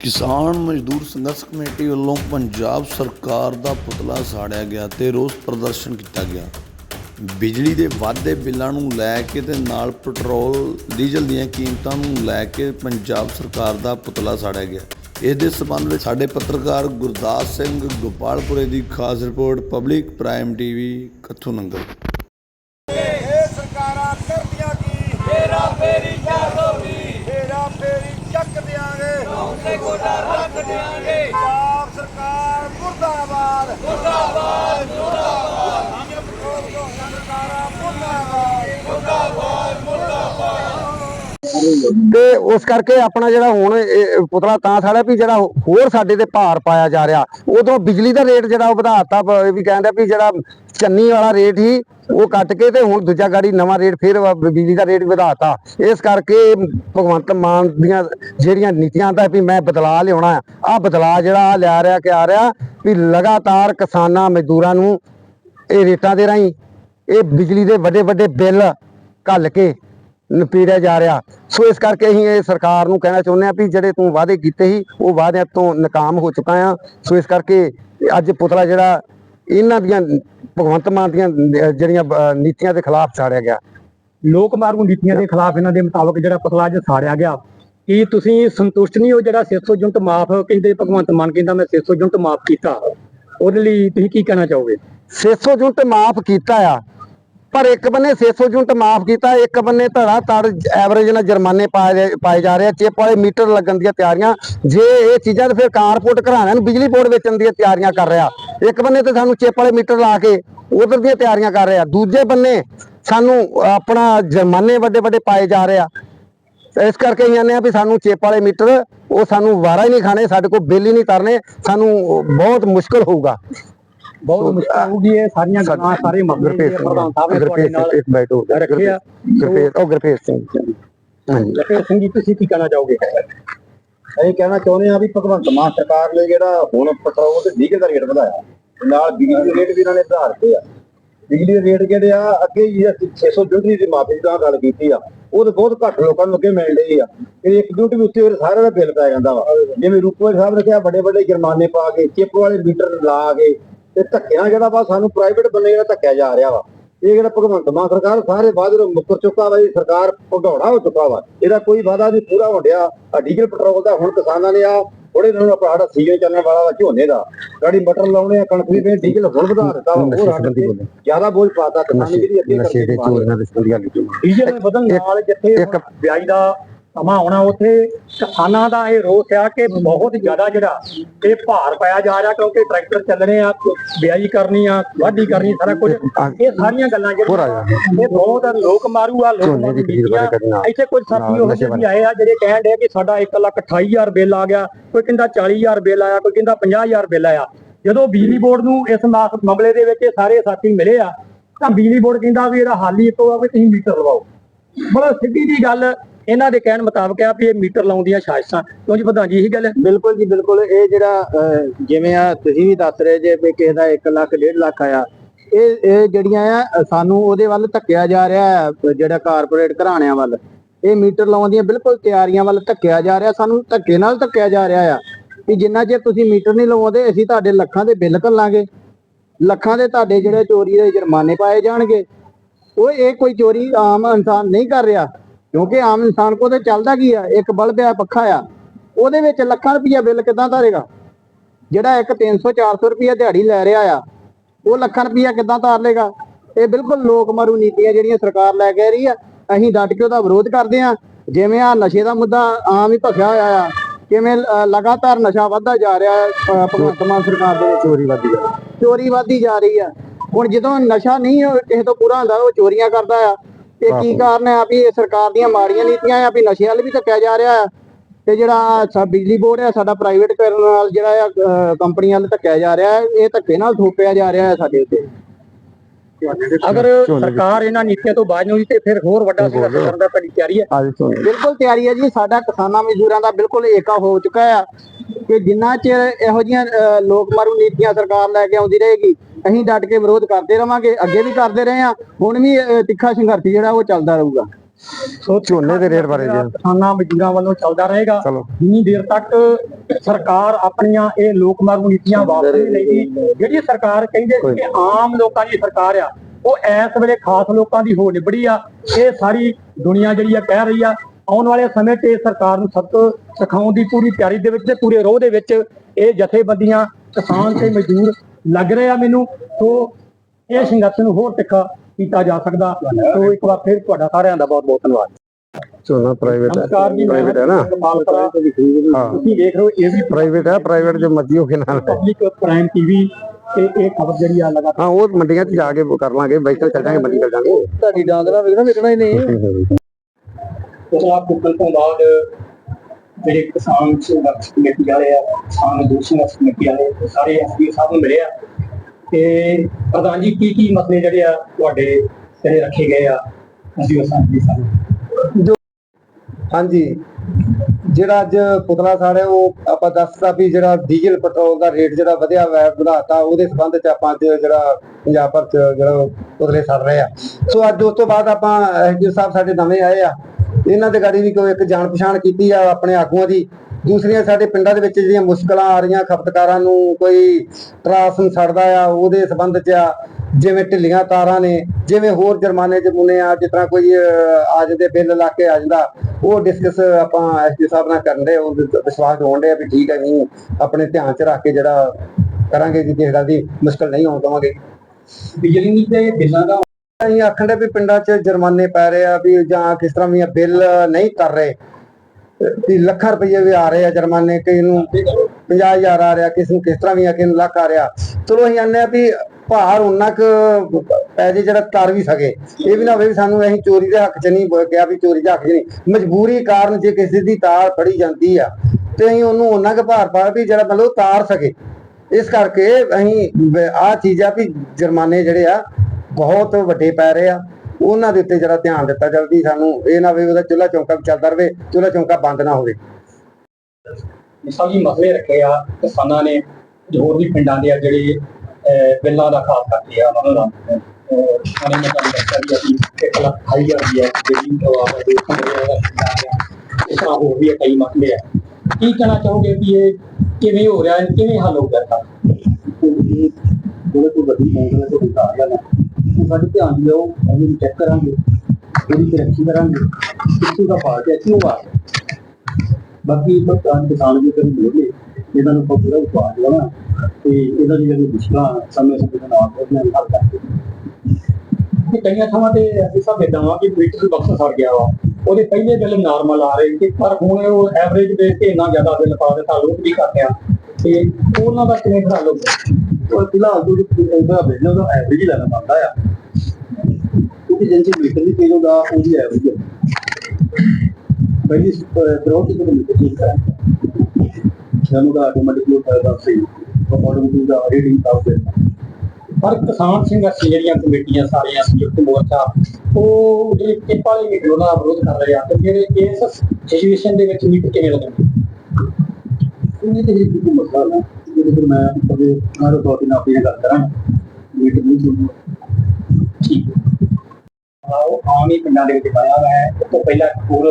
ਕਿਸਾਨ ਮਜ਼ਦੂਰ ਸੰਘਰਸ਼ ਕਮੇਟੀ ਵੱਲੋਂ ਪੰਜਾਬ ਸਰਕਾਰ ਦਾ ਪੁਤਲਾ ਸਾੜਿਆ ਗਿਆ ਤੇ ਰੋਸ ਪ੍ਰਦਰਸ਼ਨ ਕੀਤਾ ਗਿਆ। ਬਿਜਲੀ ਦੇ ਵਾਧੇ ਬਿੱਲਾਂ ਨੂੰ ਲੈ ਕੇ ਤੇ ਨਾਲ ਪੈਟਰੋਲ, ਡੀਜ਼ਲ ਦੀਆਂ ਕੀਮਤਾਂ ਨੂੰ ਲੈ ਕੇ ਪੰਜਾਬ ਸਰਕਾਰ ਦਾ ਪੁਤਲਾ ਸਾੜਿਆ ਗਿਆ। ਇਸ ਦੇ ਸਬੰਧ ਵਿੱਚ ਸਾਡੇ ਪੱਤਰਕਾਰ ਗੁਰਦਾਸ ਸਿੰਘ ਗੋਪਾਲਪੁਰੇ ਦੀ ਖਾਸ report, public prime TV Katthu Nangal. ਇਹ ਸਰਕਾਰਾਂ ਕਰਦੀਆਂ ਕੀ? ਫੇਰਾ ਫੇਰੀ 420 ਨੌਂਦੇ ਗੋਡਾ ਰੱਖ ਦਿਆਂਗੇ। ਪੰਜਾਬ ਸਰਕਾਰ ਮੁਰਦਾਬਾਦ ਮੁਰਦਾਬਾਦ ਸਰਕਾਰਾਂ ਮੁਰਦਾਬਾਦ ਤੇ ਉਸ ਕਰਕੇ ਆਪਣਾ ਜਿਹੜਾ ਹੁਣ ਪੁਤਲਾ ਤਾਂ ਸਾੜਾ ਵੀ ਜਿਹੜਾ ਹੋਰ ਸਾਡੇ ਤੇ ਭਾਰ ਪਾਇਆ ਜਾ ਰਿਹਾ। ਉਦੋਂ ਬਿਜਲੀ ਦਾ ਰੇਟ ਜਿਹੜਾ ਉਹ ਵਧਾਤਾ ਵੀ ਕਹਿੰਦਾ ਵੀ ਜਿਹੜਾ ਚੰਨੀ ਵਾਲਾ ਰੇਟ ਹੀ ਉਹ ਕੱਟ ਕੇ ਤੇ ਹੁਣ ਦੂਜਾ ਗਾੜੀ ਨਵਾਂ ਰੇਟ ਫਿਰ ਬਿਜਲੀ ਦਾ ਰੇਟ ਵਧਾਤਾ ਇਸ ਕਰਕੇ ਭਗਵੰਤ ਮਾਨ ਦੀਆਂ ਜਿਹੜੀਆਂ ਨੀਤੀਆਂ ਦਾ ਵੀ ਮੈਂ ਬਦਲਾਅ ਲਿਆਉਣਾ ਆ। ਬਦਲਾਅ ਜਿਹੜਾ ਆਹ ਲਿਆ ਰਿਹਾ ਕਿ ਆ ਰਿਹਾ ਵੀ ਲਗਾਤਾਰ ਕਿਸਾਨਾਂ ਮਜ਼ਦੂਰਾਂ ਨੂੰ ਇਹ ਰੇਟਾਂ ਦੇ ਰਾਹੀਂ ਇਹ ਬਿਜਲੀ ਦੇ ਵੱਡੇ ਵੱਡੇ ਬਿੱਲ ਘੱਲ ਕੇ ਨਪੀੜਿਆ ਜਾ ਰਿਹਾ। ਸੋ ਇਸ ਕਰਕੇ ਅਸੀਂ ਇਹ ਸਰਕਾਰ ਨੂੰ ਕਹਿਣਾ ਚਾਹੁੰਦੇ ਆ ਵੀ ਜਿਹੜੇ ਤੂੰ ਵਾਅਦੇ ਕੀਤੇ ਸੀ ਉਹ ਵਾਅਦਿਆਂ ਤੋਂ ਨਾਕਾਮ ਹੋ ਚੁੱਕਾ ਆ ਸੋ ਇਸ ਕਰਕੇ ਅੱਜ ਪੁਤਲਾ ਜਿਹੜਾ ਇਹਨਾਂ ਦੀਆਂ ਭਗਵੰਤ ਮਾਨ ਦੀਆਂ ਜਿਹੜੀਆਂ ਨੀਤੀਆਂ ਦੇ ਖਿਲਾਫ ਸਾੜਿਆ ਗਿਆ। ਲੋਕ ਮਾਰੂ ਨੀਤੀਆਂ ਦੇ ਖਿਲਾਫ ਇਹਨਾਂ ਦੇ ਮੁਤਾਬਕ ਜਿਹੜਾ ਪਤਲਾ ਅੱਜ ਸਾੜਿਆ ਗਿਆ। ਕੀ ਤੁਸੀਂ ਸੰਤੁਸ਼ਟ ਨਹੀਂ ਹੋ ਜਿਹੜਾ 600 ਯੂਨਿਟ ਮਾਫ ਕਹਿੰਦੇ ਭਗਵੰਤ ਮਾਨ ਕਹਿੰਦਾ ਮੈਂ 600 ਯੂਨਿਟ ਮਾਫ ਕੀਤਾ ਉਹਦੇ ਲਈ ਤੁਸੀਂ ਕੀ ਕਹਿਣਾ ਚਾਹੋਗੇ? 600 ਯੂਨਿਟ ਮਾਫ ਕੀਤਾ ਆ। ਪਰ ਇੱਕ ਬੰਨੇ 600 ਯੂਨਿਟ ਮਾਫ ਕੀਤਾ, ਇੱਕ ਬੰਨੇ ਧੜਾ ਧੜ ਐਵਰੇਜ ਨਾਲ ਜੁਰਮਾਨੇ ਪਾਏ ਜਾ- ਰਹੇ ਆ, ਚਿੱਪ ਵਾਲੇ ਮੀਟਰ ਲੱਗਣ ਦੀਆਂ ਤਿਆਰੀਆਂ। ਜੇ ਇਹ ਚੀਜ਼ਾਂ ਤੇ ਫਿਰ ਕਾਰਪੋਰਟ ਘਰਾਣਿਆਂ ਨੂੰ, ਬਿਜਲੀ ਬੋਰਡ ਵੇਚਣ ਦੀਆਂ ਤਿਆਰੀਆਂ ਕਰ ਰਿਹਾ। ਇੱਕ ਬੰਨੇ ਤੇ ਸਾਨੂੰ ਚਿੱਪ ਵਾਲੇ ਮੀਟਰ ਲਾ ਕੇ ਉਧਰ ਦੀਆਂ ਤਿਆਰੀਆਂ ਕਰ ਰਿਹਾ। ਦੂਜੇ ਬੰਨੇ ਸਾਨੂੰ ਆਪਣਾ ਜੁਰਮਾਨੇ ਵੱਡੇ ਵੱਡੇ ਪਾਏ ਜਾ ਰਹੇ ਆ। ਇਸ ਕਰਕੇ ਅਸੀਂ ਕਹਿੰਦੇ ਆ ਵੀ ਸਾਨੂੰ ਚੇਪ ਵਾਲੇ ਮੀਟਰ, ਉਹ ਸਾਨੂੰ ਵਾਰਾ ਹੀ ਨਹੀਂ ਖਾਣੇ, ਸਾਡੇ ਕੋਲ ਬਿੱਲ ਹੀ ਨਹੀਂ ਤਰਨੇ, ਸਾਨੂੰ ਬਹੁਤ ਮੁਸ਼ਕਲ ਹੋਊਗਾ। ਬਹੁਤ ਮੁਸ਼ਕਲ ਹੋਊਗੀ ਇਹ ਸਾਰੀਆਂ ਗੱਲਾਂ ਸਾਰੇ ਮਸਲੇ ਜਿਹੜੇ ਪ੍ਰਧਾਨ ਸਾਹਿਬ ਨੇ ਤੁਹਾਡੇ ਨਾਲ ਇੱਕ ਬੈਠੋ ਰੱਖੇ ਆ। ਗੁਰਪ੍ਰੀਤ ਉਹ ਗੁਰਪ੍ਰੀਤ ਸਿੰਘ। ਹਾਂਜੀ। ਜਪੇ ਸਿੰਘ ਜੀ ਤੁਸੀਂ ਕੀ ਕਹਿਣਾ ਚਾਹੋਗੇ? ਅਸੀਂ ਕਹਿਣਾ ਚਾਹੁੰਦੇ ਆ ਵੀ ਭਗਵੰਤ ਮਾਨ ਸਰਕਾਰ ਨੇ ਜਿਹੜਾ ਹੁਣ ਪੈਟਰੋਲ ਤੇ ਡੀਜ਼ਲ ਦਾ ਰੇਟ ਵਧਾਇਆ ਨਾਲ ਬਿਜਲੀ ਦੇ ਰੇਟ ਵੀ ਇਹਨਾਂ ਨੇ ਵਧਾ ਦਿੱਤੇ ਆ। ਬਿਜਲੀ ਦੇ ਰੇਟ ਜਿਹੜੇ ਆ ਅੱਗੇ ਹੀ ਅਸੀਂ 600 ਯੂਨਿਟ ਦੀ ਮਾਫੀ ਦਾ ਗੱਲ ਕੀਤੀ ਆ। ਉਹ ਤੇ ਬਹੁਤ ਘੱਟ ਲੋਕਾਂ ਨੂੰ ਅੱਗੇ ਮਿਲ ਰਹੀ ਆ। ਇਹ ਇੱਕ ਯੂਨਿਟ ਵੀ ਉੱਤੇ ਸਾਰਿਆਂ ਦਾ ਬਿੱਲ ਪੈ ਜਾਂਦਾ ਵਾ। ਜਿਵੇਂ ਰੂਪੇ ਸਾਹਿਬ ਨੇ ਕਿਹਾ ਵੱਡੇ ਵੱਡੇ ਜੁਰਮਾਨੇ ਪਾ ਕੇ ਚਿੱਪ ਵਾਲੇ ਮੀਟਰ ਲਾ ਕੇ ਤੇ ਧੱਕਿਆਂ ਜਿਹੜਾ ਵਾ ਸਾਨੂੰ ਪ੍ਰਾਈਵੇਟ ਬੰਦੇ ਜਿਹੜਾ ਧੱਕਿਆ ਜਾ ਰਿਹਾ ਵਾ। ਇਹ ਜਿਹੜਾ ਭਗਵੰਤ ਮਾਨ ਸਰਕਾਰ ਸਾਰੇ ਨੂੰ ਮੁੱਕਰ ਚੁੱਕਾ ਵਾ ਇਹ ਸਰਕਾਰ ਭਗੌੜਾ ਹੋ ਚੁੱਕਾ ਵਾ। ਇਹਦਾ ਕੋਈ ਵਾਅਦਾ ਨਹੀਂ ਪੂਰਾ ਹੋ ਰਿਹਾ ਆ ਡੀਜ਼ਲ ਪੈਟਰੋਲ ਦਾ ਹੁਣ ਕਿਸਾਨਾਂ ਨੇ ਆ ਥੋੜੇ ਦਿਨ ਆਪਣਾ ਸਾਡਾ ਸੀਜ਼ਨ ਚੱਲਣ ਵਾਲਾ ਵਾ ਝੋਨੇ ਦਾ। ਗਾੜੀ ਮਟਰ ਲਾਉਣੇ ਆ ਕਣਕ ਦੀ ਤੇ ਡੀਜ਼ਲ ਹੁਣ ਵਧਾ ਦਿੱਤਾ ਵਾ ਹੋਰ ਸਾਡੇ ਤੇ ਜ਼ਿਆਦਾ ਬੋਝ ਪਾਤਾ ਕਿਸਾਨੀ ਜਿਹੜੀ ਅੱਗੇ ਲਿਖੀ ਡੀਜ਼ਲ ਵਧਣ ਨਾਲ ਜਿੱਥੇ ਇੱਕ- ਵਿਆਜ ਦਾ ਸਮਾਂ ਆਉਣਾ ਉੱਥੇ ਕਿਸਾਨਾਂ ਦਾ ਇਹ ਰੋਸ ਆ ਕਿ ਬਹੁਤ ਜ਼ਿਆਦਾ ਜਿਹੜਾ ਇਹ ਭਾਰ ਪਾਇਆ ਜਾ ਰਿਹਾ ਕਿਉਂਕਿ ਟਰੈਕਟਰ ਚੱਲਣੇ ਆ ਵਿਆਜੀ ਕਰਨੀ ਆ ਵਾਢੀ ਕਰਨੀ ਸਾਰਾ ਕੁਝ। ਇਹ ਸਾਰੀਆਂ ਗੱਲਾਂ ਜਿਹੜੀਆਂ ਇਹ ਬਹੁਤ ਲੋਕ ਮਾਰੂ ਆ ਲੋਕ ਦੀ। ਇੱਥੇ ਕੁਝ ਸਾਥੀ ਉਹ ਵੀ ਆਏ ਆ ਜਿਹੜੇ ਕਹਿਣ ਡਏ ਕਿ ਸਾਡਾ 1 ਲੱਖ 28000 ਬਿੱਲ ਆ ਗਿਆ ਕੋਈ ਕਹਿੰਦਾ 40000 ਬਿੱਲ ਆਇਆ ਕੋਈ ਕਹਿੰਦਾ 50000 ਬਿੱਲ ਆਇਆ। ਜਦੋਂ ਬਿਜਲੀ ਬੋਰਡ ਨੂੰ ਇਸ ਮਾਮਲੇ ਦੇ ਵਿੱਚ ਸਾਰੇ ਸਾਥੀ ਮਿਲੇ ਆ ਤਾਂ ਬਿਜਲੀ ਬੋਰਡ ਕਹਿੰਦਾ ਵੀ ਇਹਦਾ ਹੱਲ ਹੀ ਇੱਕੋ ਆ ਵੀ ਤੁਸੀਂ ਮੀਟਰ ਲਵਾਓ। ਬੜਾ ਸਿੱਧੀ ਜੀ ਗੱਲ ਇਹਨਾਂ ਦੇ ਕਹਿਣ ਮੁਤਾਬਕ ਆ ਵੀ ਇਹ ਮੀਟਰ ਲਾਉਣ ਦੀਆਂ ਸਾਜ਼ਿਸ਼ਾਂ। ਕਿਉਂ ਜੀ ਪ੍ਰਧਾਨ ਜੀ, ਇਹੀ ਗੱਲ ਹੈ? ਬਿਲਕੁਲ ਜੀ, ਬਿਲਕੁਲ। ਇਹ ਜਿਹੜਾ ਜਿਵੇਂ ਆ ਤੁਸੀਂ ਵੀ ਦੱਸ ਰਹੇ ਜੇ ਵੀ ਕਿਸੇ ਦਾ 1 ਲੱਖ 1.5 ਲੱਖ ਆਇਆ। ਇਹ ਇਹ ਜਿਹੜੀਆਂ ਆ, ਸਾਨੂੰ ਉਹਦੇ ਵੱਲ ਧੱਕਿਆ ਜਾ ਰਿਹਾ ਹੈ, ਜਿਹੜਾ ਕਾਰਪੋਰੇਟ ਘਰਾਣਿਆਂ ਵੱਲ। ਇਹ ਮੀਟਰ ਲਾਉਣ ਦੀਆਂ ਬਿਲਕੁਲ ਤਿਆਰੀਆਂ ਵੱਲ ਧੱਕਿਆ ਜਾ ਰਿਹਾ। ਸਾਨੂੰ ਧੱਕੇ ਨਾਲ ਧੱਕਿਆ ਜਾ ਰਿਹਾ ਆ ਕਿ ਜਿੰਨਾ ਚਿਰ ਤੁਸੀਂ ਮੀਟਰ ਨਹੀਂ ਲਵਾਉਂਦੇ ਅਸੀਂ ਤੁਹਾਡੇ ਲੱਖਾਂ ਦੇ ਬਿੱਲ ਘੱਲਾਂਗੇ। ਲੱਖਾਂ ਦੇ ਤੁਹਾਡੇ ਜਿਹੜੇ ਚੋਰੀ ਦੇ ਜੁਰਮਾਨੇ ਪਾਏ ਜਾਣਗੇ। ਉਹ ਇਹ ਕੋਈ ਚੋਰੀ ਆਮ ਇਨਸਾਨ ਨਹੀਂ ਕਰ ਰਿਹਾ। ਕਿਉਂਕਿ ਆਮ ਇਨਸਾਨ ਕੋਲ ਤੇ ਚੱਲਦਾ ਕੀ ਆ? ਇੱਕ ਬਲਬ ਆ ਪੱਖਾ ਆ। ਉਹਦੇ ਵਿੱਚ ਲੱਖਾਂ ਰੁਪਈਆ ਬਿੱਲ ਕਿੱਦਾਂ ਧਾਰੇਗਾ ਜਿਹੜਾ ਇੱਕ 300 400 ਰੁਪਈਆ ਦਿਹਾੜੀ ਲੈ ਰਿਹਾ ਆ ਉਹ ਲੱਖਾਂ ਰੁਪਈਆ ਕਿੱਦਾਂ ਧਾਰ ਲੇਗਾ? ਇਹ ਬਿਲਕੁਲ ਲੋਕ ਮਾਰੂ ਨੀਤੀਆਂ ਜਿਹੜੀਆਂ ਸਰਕਾਰ ਲੈ ਕੇ ਆ ਰਹੀ ਆ ਅਸੀਂ ਡਟ ਕੇ ਉਹਦਾ ਵਿਰੋਧ ਕਰਦੇ ਆ। ਜਿਵੇਂ ਆ ਨਸ਼ੇ ਦਾ ਮੁੱਦਾ ਆਮ ਹੀ ਭਖਿਆ ਹੋਇਆ ਆ ਕਿਵੇਂ ਲਗਾਤਾਰ ਨਸ਼ਾ ਵੱਧਦਾ ਜਾ ਰਿਹਾ ਹੈ ਭਗਵੰਤ ਮਾਨ ਸਰਕਾਰ ਦੇ ਚੋਰੀ ਵੱਧਦੀ ਆ। ਚੋਰੀ ਵੱਧਦੀ ਜਾ ਰਹੀ ਆ। ਹੁਣ ਜਦੋਂ ਨਸ਼ਾ ਨਹੀਂ ਕਿਸੇ ਤੋਂ ਪੂਰਾ ਹੁੰਦਾ ਉਹ ਚੋਰੀਆਂ ਕਰਦਾ ਆ ਇਹ ਕੀ ਕਾਰਨ ਆ ਵੀ ਇਹ ਸਰਕਾਰ ਦੀਆਂ ਮਾੜੀਆਂ ਨੀਤੀਆਂ ਆ ਵੀ ਨਸ਼ੇ ਵੱਲ ਵੀ ਧੱਕਿਆ ਜਾ ਰਿਹਾ ਆ ਤੇ ਜਿਹੜਾ ਸਾ ਬਿਜਲੀ ਬੋਰਡ ਆ ਸਾਡਾ ਪ੍ਰਾਈਵੇਟ ਕਰਨ ਨਾਲ ਜਿਹੜਾ ਆ ਕੰਪਨੀਆਂ ਵੱਲ ਧੱਕਿਆ ਜਾ ਰਿਹਾ ਹੈ ਇਹ ਧੱਕੇ ਨਾਲ ਥੋਪਿਆ ਜਾ ਰਿਹਾ ਹੈ ਸਾਡੇ ਉੱਤੇ। ਅਗਰ ਸਰਕਾਰ ਇਹਨਾਂ ਨੀਤੀਆਂ ਤੋਂ ਬਾਜ ਨਹੀਂ ਹੋਈ ਤੇ ਫਿਰ ਹੋਰ ਵੱਡਾ ਸੰਘਰਸ਼ ਕਰਨ ਦਾ ਤੁਹਾਡੀ ਤਿਆਰੀ ਹੈ। ਬਿਲਕੁਲ ਤਿਆਰੀ ਹੈ ਜੀ ਸਾਡਾ ਕਿਸਾਨਾਂ ਮਜ਼ਦੂਰਾਂ ਦਾ ਬਿਲਕੁਲ ਏਕਾ ਹੋ ਚੁੱਕਾ ਆ ਕਿ ਜਿੰਨਾ ਚਿਰ ਇਹੋ ਜੀਆਂ ਲੋਕ ਮਾਰੂ ਨੀਤੀਆਂ ਸਰਕਾਰ ਲੈ ਕੇ ਆਉਂਦੀ ਰਹੇਗੀ ਅਸੀਂ ਡਟ ਕੇ ਵਿਰੋਧ ਕਰਦੇ ਰਵਾਂਗੇ ਅੱਗੇ ਵੀ ਕਰਦੇ ਰਹੇ ਆ ਹੁਣ ਵੀ ਤਿੱਖਾ ਸੰਘਰਸ਼ ਜਿਹੜਾ ਉਹ ਚੱਲਦਾ ਰਹੂਗਾ। ਸੋ ਝੋਨੇ ਦੇ ਰੇਟ ਬਾਰੇ ਜੀ। ਕਿਸਾਨਾਂ ਮਜ਼ਦੂਰਾਂ ਵੱਲੋਂ ਚੱਲਦਾ ਰਹੇਗਾ। ਜਿੰਨੀ ਦੇਰ ਤੱਕ ਸਰਕਾਰ ਆਪਣੀਆਂ ਇਹ ਲੋਕ ਮਾਰੂ ਨੀਤੀਆਂ ਵਾਪਸ ਨਹੀਂ ਲਏਗੀ ਜਿਹੜੀ ਸਰਕਾਰ ਕਹਿੰਦੇ ਕਿ ਆਮ ਲੋਕਾਂ ਦੀ ਸਰਕਾਰ ਆ ਉਹ ਇਸ ਵੇਲੇ ਖਾਸ ਲੋਕਾਂ ਦੀ ਹੋ ਨਿਬੜੀ ਆ। ਇਹ ਸਾਰੀ ਦੁਨੀਆ ਜਿਹੜੀ ਆ ਕਹਿ ਰਹੀ ਆ ਆਉਣ ਵਾਲੇ ਸਮੇਂ ਇਹ ਸਰਕਾਰ ਨੂੰ ਸਖਤ ਸਿਖਾਉਣ ਦੀ ਪੂਰੀ ਤਿਆਰੀ ਦੇ ਵਿੱਚ ਤੇ ਪੂਰੇ ਰੋਹ ਦੇ ਵਿੱਚ ਇਹ ਜਥੇਬੰਦੀਆਂ ਕਿਸਾਨ ਤੇ ਮਜ਼ਦੂਰ ਲੱਗ ਰਹੇ ਮੈਨੂੰ ਸੋ ਇਹ ਸੰਘਰਸ਼ ਨੂੰ ਹੋਰ ਤਿੱਖਾ ਕੀਤਾ ਜਾ ਸਕਦਾ। ਸੋ ਇੱਕ ਵਾਰ ਫਿਰ ਤੁਹਾਡਾ ਸਾਰਿਆਂ ਦਾ ਬਹੁਤ ਬਹੁਤ ਧੰਨਵਾਦ। ਝੋਨਾ ਪ੍ਰਾਈਵੇਟ ਹੈ। ਪ੍ਰਾਈਵੇਟ ਹੈ ਨਾ? ਤੁਸੀਂ ਦੇਖ ਰਹੇ ਹੋ ਇਹ ਵੀ ਪ੍ਰਾਈਵੇਟ ਹੈ ਪ੍ਰਾਈਵੇਟ ਜੋ ਮਰਜ਼ੀ ਹੋ ਕੇ ਨਾਲ। ਪਬਲਿਕ ਪ੍ਰਾਈਮ ਟੀਵੀ ਤੇ ਇਹ ਖਬਰ ਜਿਹੜੀ ਆ ਲਗਾਤਾਰ ਹਾਂ ਉਹ ਮੰਡੀਆਂ 'ਚ ਜਾ ਕੇ ਕਰ ਲਾਂਗੇ ਵਹੀਕਲ ਚੱਲ ਜਾਾਂਗੇ ਮੰਡੀ ਚੱਲ ਜਾਾਂਗੇ ਤੁਹਾਡੀ ਡਾਂਗ ਦਾ ਵੇਖਣਾ ਵੇਖਣਾ ਹੀ ਨਹੀਂ। ਉਸਲਾ ਕੁੱਕਲ ਤੋਂ ਬਾਅਦ ਜਿਹੜੇ ਕਿਸਾਨ ਸੰਘਰਸ਼ ਕਮੇਟੀ ਵਾਲੇ ਆ, ਕਿਸਾਨ ਮਜ਼ਦੂਰ ਕਮੇਟੀ ਵਾਲੇ ਸਾਰੇ ਐਸਪੀ ਸਾਹਿਬ ਨੂੰ ਮਿਲੇ ਆ। ਤੇ ਪ੍ਰਧਾਨ ਜੀ, ਕੀ ਕੀ ਮਸਲੇ ਜਿਹੜੇ ਆ ਤੁਹਾਡੇ ਜਿਹੜੇ ਰੱਖੇ ਗਏ ਆ ਅਸੀਂ ਉਹ ਸਾਂਝੀ ਸਾਨੂੰ ਹਾਂਜੀ। ਜਿਹੜਾ ਅੱਜ ਪੁਤਲਾ ਸਾੜਿਆ ਉਹ ਆਪਾਂ ਦੱਸਦਾ ਵੀ ਜਿਹੜਾ ਡੀਜ਼ਲ, ਪੈਟਰੋਲ ਦਾ ਰੇਟ ਜਿਹੜਾ ਵਧਿਆ ਹੋਇਆ ਵਧਾਤਾ, ਉਹਦੇ ਸੰਬੰਧ ਚ ਆਪਾਂ ਅੱਜ ਜਿਹੜਾ ਪੰਜਾਬ ਭਰ ਚ ਜਿਹੜਾ ਪੁਤਲੇ ਸੜ ਰਹੇ ਆ। ਸੋ ਅੱਜ ਉਸ ਤੋਂ ਬਾਅਦ ਆਪਾਂ ਐਸਡੀ ਸਾਹਿਬ ਸਾਡੇ ਨਵੇਂ ਆਏ ਆ। ਇਹਨਾਂ ਦੇ ਗਾੜੀ ਵੀ ਕੋਈ ਇੱਕ ਜਾਣ ਪਛਾਣ ਕੀਤੀ ਆ ਆਪਣੇ ਆਗੂਆਂ ਦੀ। ਦੂਸਰੀਆਂ ਸਾਡੇ ਪਿੰਡਾਂ ਦੇ ਵਿੱਚ ਜਿਹੜੀਆਂ ਮੁਸ਼ਕਲਾਂ ਆ ਰਹੀਆਂ ਖਪਤਕਾਰਾਂ ਨੂੰ ਕੋਈ ਟਰਾਸਨ ਸੜਦਾ ਆ ਉਹਦੇ ਸੰਬੰਧ ਚ ਆ ਜਿਵੇਂ ਢਿੱਲੀਆਂ ਤਾਰਾਂ ਨੇ ਜਿਵੇਂ ਹੋਰ ਜੁਰਮਾਨੇ ਜਮੂਨੇ ਆ ਜਿਸ ਤਰ੍ਹਾਂ ਕੋਈ ਅਹ, ਆ ਜਾਂਦੇ ਬਿੱਲ ਲਾ ਕੇ ਆ ਜਾਂਦਾ ਉਹ ਡਿਸਕਸ ਆਪਾਂ ਐਸਡੀ ਸਾਹਿਬ ਨਾਲ ਕਰਨ ਦੇ ਉਹ ਵਿਸ਼ਵਾਸ ਹੋਣ ਦੇ ਵੀ ਠੀਕ ਹੈ ਨਹੀਂ ਆਪਣੇ ਧਿਆਨ ਚ ਰੱਖ ਕੇ ਜਿਹੜਾ ਕਰਾਂਗੇ ਜੀ ਕਿਸੇ ਦੀ ਮੁਸ਼ਕਲ ਨਹੀਂ ਆਉਣ ਦੇਵਾਂਗੇ। ਬਿਜਲੀ ਦੇ ਬਿੱਲਾਂ ਦਾ ਅਸੀਂ ਆਖਣ ਦੇ ਵੀ ਪਿੰਡਾਂ 'ਚ ਜੁਰਮਾਨੇ ਪੈ ਰਹੇ ਆ ਵੀ ਜਾਂ ਕਿਸ ਤਰ੍ਹਾਂ ਵੀ ਆ ਬਿੱਲ ਨਹੀਂ ਕਰ ਰਹੇ। ਵੀ ਲੱਖਾਂ ਰੁਪਏ ਵੀ ਆ ਰਹੇ ਆ ਜੁਰਮਾਨੇ ਕਈ ਨੂੰ 50000 ਆ ਰਿਹਾ, ਕਿਸ ਨੂੰ ਕਿਸ ਤਰ੍ਹਾਂ ਵੀ ਆ, ਕਿਸ ਲੱਖ ਆ ਰਿਹਾ। ਚਲੋ ਅਸੀਂ ਆਨੇ ਆ ਵੀ ਭਾਰ ਉਨਾ ਕੁ ਪੈ ਜੇ ਜਿਹੜਾ ਕਰ ਵੀ ਸਕੇ। ਇਹ ਵੀ ਨਾ ਹੋਵੇ ਵੀ ਸਾਨੂੰ ਅਸੀਂ ਚੋਰੀ ਦੇ ਹੱਕ 'ਚ ਨਹੀਂ ਬ- ਕਿਹਾ ਵੀ ਚੋਰੀ ਦੇ ਹੱਕ 'ਚ ਨਹੀਂ। ਮਜਬੂਰੀ ਕਾਰਨ ਜੇ ਕਿਸੇ ਦੀ ਤਾਰ ਫੜੀ ਜਾਂਦੀ ਆ, ਤੇ ਅਸੀਂ ਉਹਨੂੰ ਉਨਾ ਕੁ ਭਾਰ ਪਾ ਵੀ ਜਿਹੜਾ ਮਤਲਬ ਤਾਰ ਸਕੇ। ਇਸ ਕਰਕੇ ਅਸੀਂ ਆ ਚੀਜ਼ ਆ ਵੀ ਜੁਰਮਾਨੇ ਜਿਹੜੇ ਆ ਬਹੁਤ ਵੱਡੇ ਪੈ ਰਹੇ ਆ। ਉਹਨਾਂ ਦੇ ਉੱਤੇ ਜਿਹੜਾ ਧਿਆਨ ਦਿੱਤਾ ਜਲਦੀ ਸਾਨੂੰ ਇਹ ਨਾ ਹੋਵੇ ਉਹਦਾ ਚੁੱਲਾ ਚੌਂਕਾ ਵੀ ਚੱਲਦਾ ਰਵੇ ਚੁੱਲਾ ਚੌਂਕਾ ਬੰਦ ਨਾ ਹੋਵੇ। ਸਭ ਹੀ ਮਸਲੇ ਰੱਖੇ ਆ ਕਿਸਾਨਾਂ ਨੇ ਜੋ ਹੋਰ ਵੀ ਪਿੰਡਾਂ ਦੇ ਆ ਜਿਹੜੇ ਅਹ, ਬਿੱਲਾਂ ਦਾ ਖਾਸ ਕਰਕੇ ਆ ਉਹਨਾਂ ਦਾ ਉਹਨਾਂ ਨੇ ਤਾਂ ਦੱਸਿਆ ਵੀ ਅਸੀਂ ਇੱਕ ਲੱਖ ਅਠਾਈ ਹਜ਼ਾਰ ਰੁਪਇਆ ਜਿਹੜੀ ਜਵਾਬ ਹੈ ਦੇ ਸੰਗਰੇ ਦਾ ਇਸ ਤਰ੍ਹਾਂ ਹੋਰ ਵੀ ਕਈ ਮਸਲੇ ਆ। ਕੀ ਕਹਿਣਾ ਚਾਹੋਗੇ ਵੀ ਇਹ ਕਿਵੇਂ ਹੋ ਰਿਹਾ ਹੈ ਕਿਵੇਂ ਹੱਲ ਹੋ ਗਿਆ? ਤਾਂ ਜਿਹੜੇ ਕੋਈ ਵੱਡੀ ਮੋਟਰ ਤੋਂ ਵਿਚਾਰ ਲੈਣਾ ਉਹ ਧਿਆਨ ਦਿਓ, ਅਸੀਂ ਚੈੱਕ ਕਰਾਂਗੇ ਉਹਦੀ ਤਰੱਕੀ ਕਰਾਂਗੇ ਕਿਸੇ ਦਾ ਭਾਗ ਹੈ ਕਿਉਂ ਆ ਬਾਕੀ ਕਿਸਾਨ ਕਿਸਾਨ ਵੀ ਕਰੀ ਬੋਲੇ ਇਹਨਾਂ ਨੂੰ ਪੂਰਾ ਉਪਾਅ ਦੇਣਾ ਤੇ ਇਹਨਾਂ ਜਿਹੜੀ ਮੁਸ਼ਕਲਾਂ ਸਮੇਂ ਸਮੇਂ ਦੇ ਨਾਲ ਉਹਨਾਂ ਨੂੰ ਹੱਲ ਕਰਕੇ ਕਿ ਕਈਆਂ ਥਾਵਾਂ ਤੇ ਅਸੀਂ ਸਭ ਇਦਾਂ ਵਾ ਕਿ ਮੀਟਰ ਬਕਸ ਸੜ ਗਿਆ ਵਾ, ਉਹਦੇ ਪਹਿਲੇ ਬਿੱਲ ਨਾਰਮਲ ਆ ਰਹੇ ਸੀ, ਪਰ ਹੁਣ ਉਹ ਐਵਰੇਜ ਦੇ ਕੇ ਇੰਨਾ ਜ਼ਿਆਦਾ ਬਿੱਲ ਪਾ ਦਿੱਤਾ, ਲੋਕ ਵੀ ਕਰਦੇ ਆ? ਤੇ ਉਹਨਾਂ ਦਾ ਕਿਵੇਂ ਹੱਲ ਹੋ ਗਿਆ ਉਹ ਫਿਲਹਾਲ ਜੋ ਇਹਦਾ ਬਿਜਨਸ ਐਵਰੇਜ ਲੈਣਾ ਪੈਂਦਾ ਆ। ਕਿਉਂਕਿ ਜਿੰਨੀ ਮੀਟਰ ਦੀ ਤੇਜ਼ ਹੁੰਦਾ ਉਹਦੀ ਐਵਰੇਜ ਹੈ ਪਹਿਲੀ ਗਰੋਥ ਦੀ ਮੀਟਰ ਠੀਕ ਹੈ। ਸਾਨੂੰ ਦਾ ਆਟੋਮੈਟਿਕਲੀ ਫਾਇਦਾ ਸਹੀ ਅਕੋਰਡਿੰਗ ਦਾ ਰੀਡਿੰਗ ਆਫ ਦੇ ਪਰ ਕਿਸਾਨ ਸੰਘਰਸ਼ ਜਿਹੜੀਆਂ ਕਮੇਟੀਆਂ ਸਾਰੀਆਂ ਸੰਯੁਕਤ ਮੋਰਚਾ, ਉਹ ਜਿਹੜੇ ਟਿੱਪ ਵਾਲੇ ਮੀਟਰ ਦਾ ਵਿਰੋਧ ਕਰ ਰਹੇ ਆ, ਤੇ ਜਿਹੜੇ ਇਸ ਸਿਚੁਏਸ਼ਨ ਦੇ ਵਿੱਚ ਮੀਟਰ ਕਿਵੇਂ ਲੱਗਣਗੇ? ਉਹਨੇ ਤੇ ਇੱਕ ਮਸਲਾ ਨਾ ਜਿਹਦੇ ਪਰ ਮੈਂ ਕਦੇ ਮਾਰੋ ਤੌਰ ਤੇ ਨਾ ਆਪਣੀ ਗੱਲ ਕਰਾਂ ਮੀਟਰ ਨਹੀਂ ਸੁਣੋ ਠੀਕ ਆਓ ਆਮ ਹੀ ਪਿੰਡਾਂ ਦੇ ਵਿੱਚ ਪਾਇਆ ਹੈ। ਉਸ ਤੋਂ ਪਹਿਲਾਂ ਹੋਰ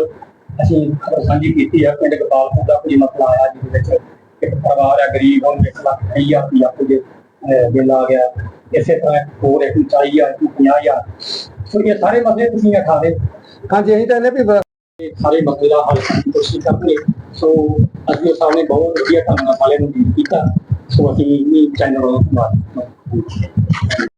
ਅਸੀਂ ਖਬਰ ਸਾਂਝੀ ਕੀਤੀ ਆ ਪਿੰਡ ਗੋਪਾਲਪੁਰ ਦਾ ਕੋਈ ਮਸਲਾ ਆਇਆ ਜਿਹਦੇ ਵਿੱਚ ਇੱਕ ਪਰਿਵਾਰ ਆ ਗਰੀਬ ਉਹਨੂੰ ਇੱਕ ਲੱਖ ਵੀਹ ਹਜ਼ਾਰ ਰੁਪਇਆ ਕੁਝ ਬਿੱਲ ਆ ਗਿਆ। ਇਸੇ ਤਰ੍ਹਾਂ ਹੋਰ ਇੱਕ ਨੂੰ ਚਾਲੀ ਹਜ਼ਾਰ ਇੱਕ ਨੂੰ ਪੰਜਾਹ ਹਜ਼ਾਰ। ਸੋ ਇਹ ਸਾਰੇ ਮਸਲੇ ਤੁਸੀਂ ਉਠਾ ਦੇ ਹਾਂਜੀ ਅਸੀਂ ਤਾਂ ਇਹਨੇ ਵੀ ਸਾਰੇ ਮਸਲੇ ਦਾ ਹੱਲ ਕਰਨ ਦੀ ਕੋਸ਼ਿਸ਼ ਕਰਾਂਗੇ ਸੋ ਅਸੀਂ ਸਾਹਮਣੇ ਬਹੁਤ ਵਧੀਆ ਢੰਗ ਨਾਲ ਸਾਰਿਆਂ ਨੂੰ ਡੀਲ ਕੀਤਾ। ਸੋ ਅਸੀਂ ਇਹ ਚੈਨਲ ਨੂੰ ਧੰਨਵਾਦ।